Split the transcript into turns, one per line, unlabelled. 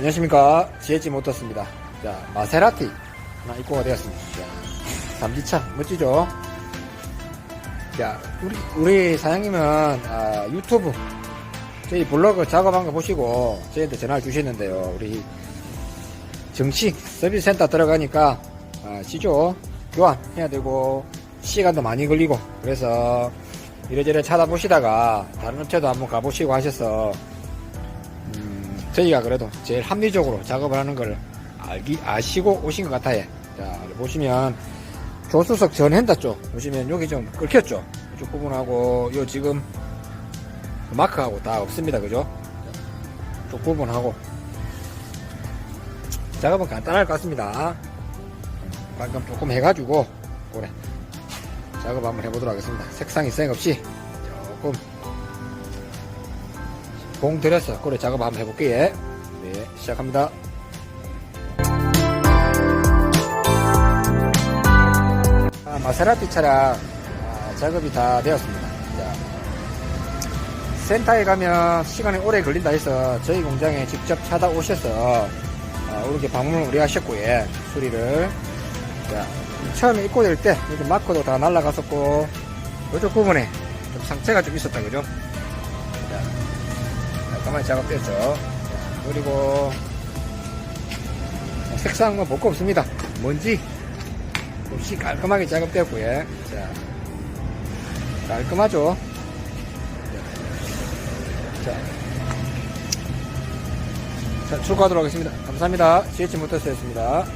안녕하십니까. 지혜지 모터스입니다. 자 마세라티. 하나 입고가 되었습니다. 자, 삼지차. 멋지죠? 자 우리 우리 사장님은 아, 유튜브 저희 블로그 작업한 거 보시고 저희한테 전화를 주셨는데요. 우리 정식 서비스 센터 들어가니까 아, 시조 교환해야 되고 시간도 많이 걸리고 그래서 이래저래 찾아보시다가 다른 업체도 한번 가보시고 하셔서 음, 저희가 그래도 제일 합리적으로 작업을 하는 걸 알기, 아시고 오신 것 같아요. 자, 보시면 조수석 전핸다 쪽 보시면 여기 좀 끓였죠. 이쪽 부분하고 요 지금 마크하고 다 없습니다. 그죠? 쪽 부분하고 작업은 간단할 것 같습니다. 방금 조금 해가지고 그래 작업 한번 해보도록 하겠습니다. 색상이 생 없이 조금 공 들여서 고래 작업 한번 해볼게요. 네, 시작합니다. 아, 마세라티 차량 아, 작업이 다 되었습니다. 자, 센터에 가면 시간이 오래 걸린다 해서 저희 공장에 직접 찾아오셔서 아, 이렇게 방문을 우리 하셨고요. 수리를. 자, 처음에 입고 될 때 이렇게 마커도 다 날라갔었고 이쪽 부분에 좀 상처가 좀 있었다 그죠? 자, 깔끔하게 작업됐죠. 자, 그리고 색상 뭐볼거 없습니다. 먼지 없이 깔끔하게 작업되었고요. 자, 깔끔하죠. 자, 자, 출고하도록 하겠습니다. 감사합니다. GH 모터스였습니다.